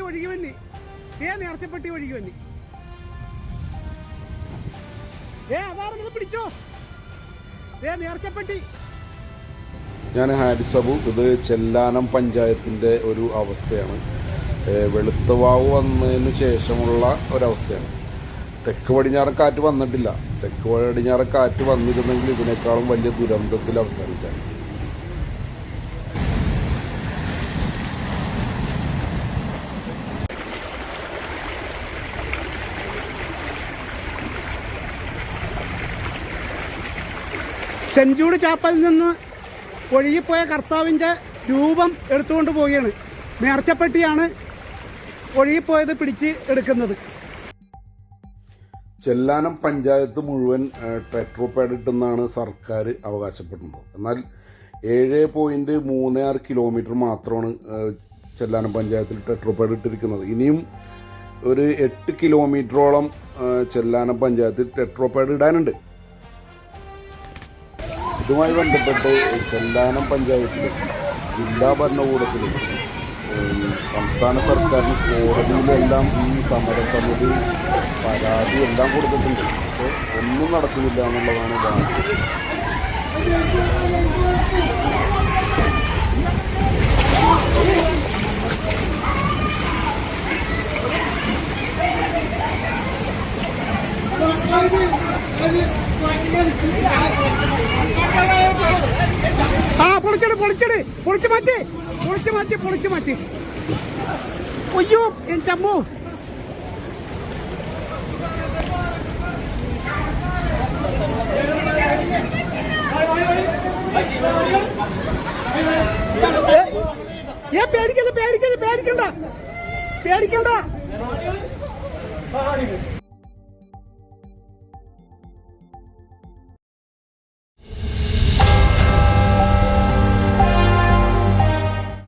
ഒഴുകി വന്നി. ഏ നേർച്ചപ്പെട്ടി ഒഴുകി വന്നി. ഏ അതാരെങ്കിലും പിടിച്ചോ? ഏ നേർച്ചപ്പെട്ടി. ഞാൻ ഹാരിസ് അബു ഇത് ചെല്ലാനം പഞ്ചായത്തിന്റെ ഒരു അവസ്ഥയാണ്. വെളുത്തവാവ് വന്നതിന് ശേഷമുള്ള ഒരവസ്ഥയാണ്. തെക്ക് പടിഞ്ഞാറൻ കാറ്റ് വന്നിട്ടില്ല. തെക്ക് പടിഞ്ഞാറൻ കാറ്റ് വന്നിരുന്നെങ്കിൽ ഇതിനേക്കാളും വലിയ ദുരന്തത്തിൽ അവസാനിക്കാൻ. സെഞ്ചൂട് ചാപ്പലിൽ നിന്ന് ഒഴുകിപ്പോയ കർത്താവിന്റെ രൂപം എടുത്തുകൊണ്ട് പോവുകയാണ്. നേർച്ചപ്പെട്ടിയാണ് ഒഴുകിപ്പോയത് പിടിച്ച് എടുക്കുന്നത്. ചെല്ലാനം പഞ്ചായത്ത് മുഴുവൻ ട്രാക്ടർ പാഡ് ഇട്ടെന്നാണ് സർക്കാർ അവകാശപ്പെടുന്നത്. എന്നാൽ ഏഴ് പോയിന്റ് മൂന്ന് ആറ് കിലോമീറ്റർ മാത്രമാണ് ചെല്ലാനം പഞ്ചായത്തിൽ ട്രാക്ടർ പാഡ് ഇട്ടിരിക്കുന്നത്. ഇനിയും ഒരു എട്ട് കിലോമീറ്ററോളം ചെല്ലാനം പഞ്ചായത്തിൽ ടെട്രോ പാഡ് ഇടാനുണ്ട്. ഇതുമായി ബന്ധപ്പെട്ട് ചെല്ലാനം പഞ്ചായത്തിൽ ജില്ലാ ഭരണകൂടത്തിൽ സംസ്ഥാന സർക്കാരിന് കോടതിയിലെല്ലാം ഈ സമരസമിതി പരാതി എല്ലാം കൊടുത്തിട്ടുണ്ട്. പക്ഷേ ഒന്നും നടക്കുന്നില്ല എന്നുള്ളതാണ് വാസ്തവം ആ പൊളിച്ചട് പൊളിച്ചട്. പൊളിച്ചു മാറ്റി. പൊളിച്ചു മാറ്റി പൊളിച്ചു മാറ്റി. അയ്യോ എന്റെ അമ്മോ. ഏ പേടിക്കണ്ട പേടിക്കണ്ട പേടിക്കണ്ട. പേടിക്കണ്ട.